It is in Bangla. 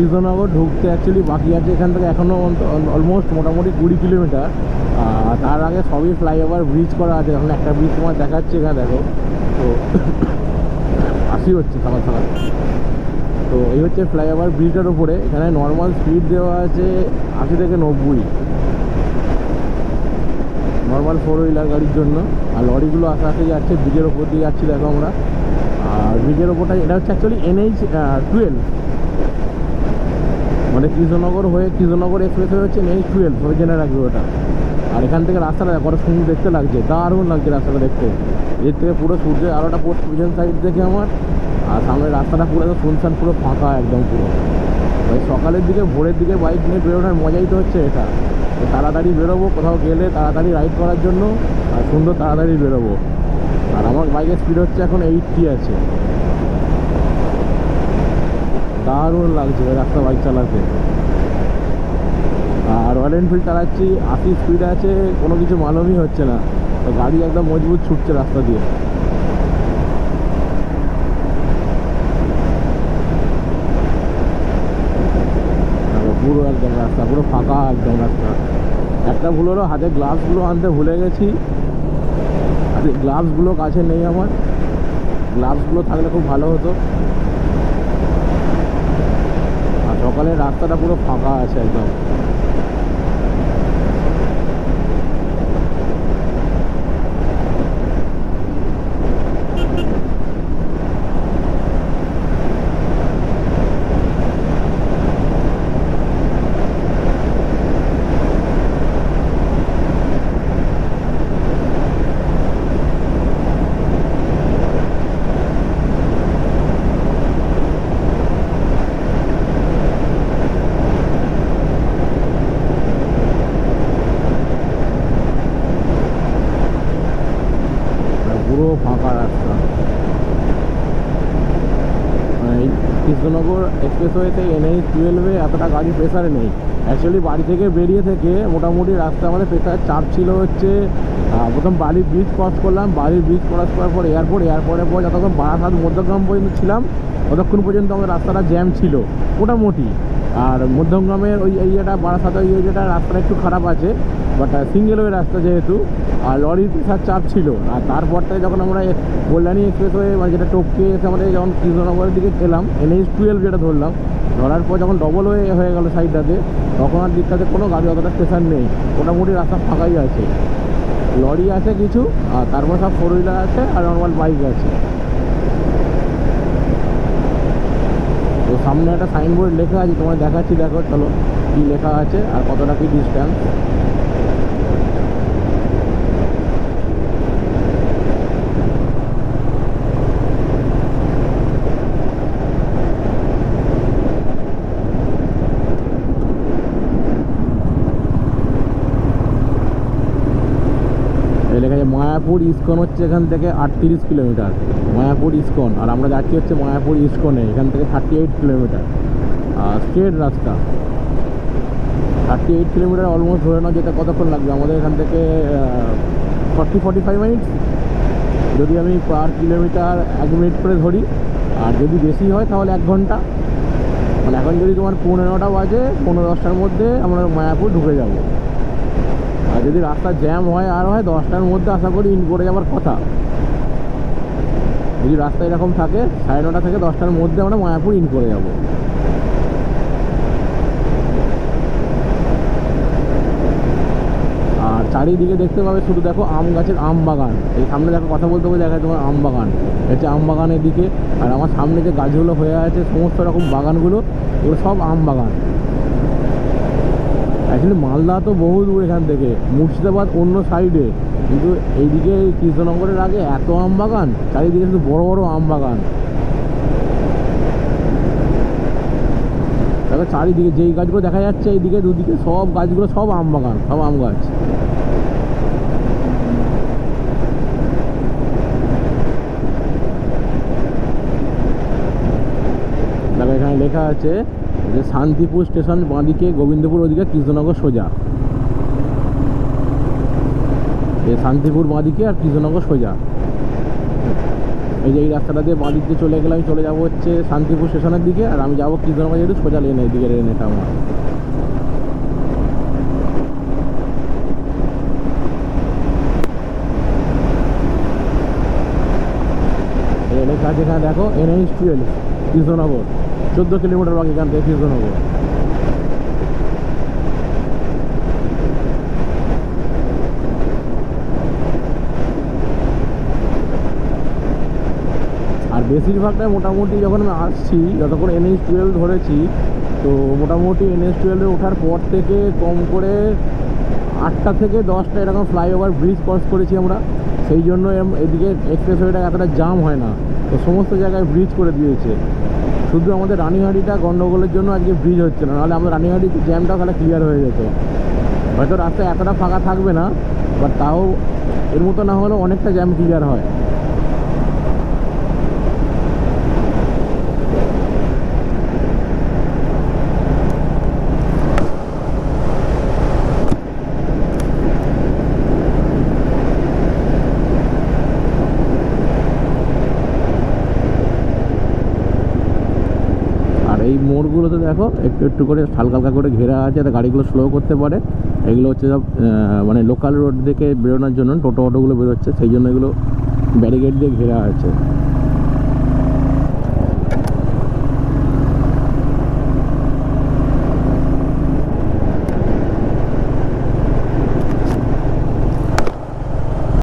কৃষ্ণনগর ঢুকতে অ্যাকচুয়ালি বাকি আছে এখান থেকে এখনও অলমোস্ট মোটামুটি কুড়ি কিলোমিটার। তার আগে সবই ফ্লাইওভার ব্রিজ করা আছে। এখন একটা ব্রিজ তোমার দেখাচ্ছে এখানে, দেখো। তো আসি হচ্ছে সকাল সকাল তো এই হচ্ছে ফ্লাইওভার ব্রিজের উপরে। এখানে নর্মাল স্পিড দেওয়া আছে আশি থেকে নব্বই। নর্মাল ফোর হুইলার গাড়ির জন্য। আর লরিগুলো আস্তে আস্তে যাচ্ছে ব্রিজের ওপর দিয়ে যাচ্ছি, দেখো আমরা। আর ব্রিজের ওপরটা এটা হচ্ছে অ্যাকচুয়ালি এনএইচ টুয়েলভ মানে কৃষ্ণনগর হয়ে কৃষ্ণনগর এক্সপ্রেস হয়ে হচ্ছে এনএইচ টুয়েলভ ওই জেনে রাখবে ওটা। আর এখান থেকে রাস্তাটা কত সুন্দর দেখতে লাগছে, দারুণ লাগছে রাস্তাটা দেখতে। এর থেকে পুরো সূর্যের আলোটা পড়ছে পিছন সাইড দেখে আমার, আর সামনের রাস্তাটা পুরো একদম পুরো ফাঁকা একদম পুরো। ওই সকালের দিকে, ভোরের দিকে বাইক নিয়ে বেরোনোর মজাই তো হচ্ছে এটা। তাড়াতাড়ি বেরোবো, কোথাও গেলে তাড়াতাড়ি রাইড করার জন্য, আর সুন্দর তাড়াতাড়ি বেরোবো। আর আমার বাইকের স্পিড হচ্ছে এখন এইটটি আছে। দারুণ লাগছে রাস্তা বাইক চালাতে। আর রয়্যাল এনফিল্ড চালাচ্ছি আশি স্পিড আছে, কোনো কিছু মালুমই হচ্ছে না। তো গাড়ি একদম মজবুত ছুটছে রাস্তা দিয়ে। পুরো একদম রাস্তা, পুরো ফাঁকা একদম রাস্তা। একটা ভুল হলো হাতে গ্লাভসগুলো আনতে ভুলে গেছি। হাতে গ্লাভসগুলো কাছে নেই আমার। গ্লাভসগুলো থাকলে খুব ভালো হতো। আর সকালে রাস্তাটা পুরো ফাঁকা আছে একদম মানে পুরো ফাঁকা রাস্তা মানে এই কৃষ্ণনগর এক্সপ্রেসওয়েতে এনএইচ টুয়েলভে এতটা গাড়ি প্রেসারে নেই। অ্যাকচুয়ালি বাড়ি থেকে বেরিয়ে থেকে মোটামুটি রাস্তা আমাদের প্রেশার চাপ ছিল হচ্ছে প্রথম বালির ব্রিজ ক্রস করলাম। বালির ব্রিজ ক্রস করার পর এয়ারপোর্ট এয়ারপোর্টের পর যতক্ষণ বারাসাত মধ্যগ্রাম পর্যন্ত ছিলাম, ততক্ষণ পর্যন্ত আমাদের রাস্তাটা জ্যাম ছিল, মোটামুটি। আর মধ্যমগ্রামের ওই এরিয়াটা বারাসাত ওই এরিয়াটা রাস্তাটা একটু খারাপ আছে। বাট সিঙ্গেল ওয়ে রাস্তা যেহেতু, আর লরির প্রেসার চাপ ছিল। আর তারপর থেকে যখন আমরা কল্যাণী এক্সপ্রেস হয়ে মানে যেটা টপকে এসে আমাদের যখন কৃষ্ণনগরের দিকে এলাম এনএইচ টুয়েলভ যেটা ধরলাম, ধরার পর যখন ডবল হয়ে হয়ে গেল সাইডটাতে তখন আর দিকটাতে কোনো গাড়ি অতটা স্টেশন নেই। মোটামুটি রাস্তা ফাঁকাই আছে। লরি আছে কিছু, আর তারপর সব ফোর হুইলার আছে, আর নর্মাল বাইক আছে। তো সামনে একটা সাইনবোর্ড লেখা আছে তোমার দেখাচ্ছি, দেখো, চলো, কী লেখা আছে, আর কতটা কি ডিস্ট্যান্স আছে মায়াপুর ইস্কন হচ্ছে এখান থেকে আটত্রিশ কিলোমিটার। মায়াপুর ইস্কন, আর আমরা যাচ্ছি হচ্ছে মায়াপুর ইস্কনে, এখান থেকে থার্টি এইট কিলোমিটার। আর স্ট্রেট রাস্তা। থার্টি এইট কিলোমিটার অলমোস্ট ধরে নাও যেতে কতক্ষণ লাগবে। আমাদের এখান থেকে ফর্টি ফর্টি ফাইভ মিনিটস যদি আমি পার কিলোমিটার এক মিনিট করে ধরি, আর যদি বেশি হয় তাহলে এক ঘণ্টা। মানে এখন যদি তোমার পনেরোটা বাজে পনেরো দশটার মধ্যে আমরা মায়াপুর ঢুকে যাব। আর যদি রাস্তা জ্যাম হয়, আর হয়, দশটার মধ্যে আশা করি ইন করে যাওয়ার কথা। যদি রাস্তা এরকম থাকে, সাড়ে নটা থেকে দশটার মধ্যে আমরা মায়াপুর ইন করে যাব। আর চারিদিকে দেখতে পাবে শুধু দেখো আম গাছের আম বাগান। এই সামনে দেখো কথা বলতে বলতে দেখায় তোমার আম বাগান। হচ্ছে আম বাগানের দিকে, আর আমার সামনে যে গাছগুলো হয়ে আছে, সমস্ত রকম বাগানগুলো এগুলো সব আম বাগান। অ্যাকচুয়ালি মালদা তো বহু দূর এখান থেকে। মুর্শিদাবাদ অন্য সাইডে কিন্তু এইদিকে এই কৃষ্ণনগরের আগে এত আম বাগান, চারিদিকে শুধু বড় বড় আম বাগান। দেখো চারিদিকে যেই গাছগুলো দেখা যাচ্ছে এইদিকে দুদিকে, সব গাছগুলো সব আম বাগান, সব আম গাছ। এখানে লেখা আছে যে শান্তিপুর স্টেশন বাঁদিকে গোবিন্দপুর, ওদিকে কৃষ্ণনগর সোজা। এই শান্তিপুর বাঁদিকে আর কৃষ্ণনগর সোজা। এই যে এই রাস্তাটা দিয়ে বাঁ দিক দিয়ে চলে গেলে আমি চলে যাব হচ্ছে শান্তিপুর স্টেশনের দিকে, আর আমি যাব কৃষ্ণনগর যেহেতু সোজা লেন এই দিকে লেন এটা আমার। এখানে দেখো এনএইচ টুয়েলভ কৃষ্ণনগর। চোদ্দ কিলোমিটার বাকি এখান থেকে কৃষ্ণনগর আর বেশিরভাগটা মোটামুটি যখন আমি আসছি, যতক্ষণ এনএইচ টুয়েলভ ধরেছি, তো মোটামুটি এনএইচ টুয়েলভে ওঠার পর থেকে কম করে আটটা থেকে দশটা এরকম ফ্লাইওভার ব্রিজ ক্রস করেছি আমরা। সেই জন্য এদিকে এক্সপ্রেসওয়েটা এতটা জাম হয় না। তো সমস্ত জায়গায় ব্রিজ করে দিয়েছে। শুধু আমাদের রানিহাড়িটা গন্ডগোলের জন্য আজকে ব্রিজ হচ্ছে না, নাহলে আমাদের রানিহাড়ি জ্যামটাও তাহলে ক্লিয়ার হয়ে যেত। হয়তো রাস্তা এতটা ফাঁকা থাকবে না বাট তাও এর মতো না হলেও অনেকটা জ্যাম ক্লিয়ার হয় আর এই মোড়গুলোতে দেখো, একটু একটু করে হালকা হালকা করে ঘেরা আছে, যাতে গাড়িগুলো স্লো করতে পারে। এগুলো হচ্ছে সব মানে লোকাল রোড থেকে বেরোনোর জন্য টোটো, অটোগুলো বেরোচ্ছে, সেই জন্য এগুলো ব্যারিকেড দিয়ে ঘেরা আছে।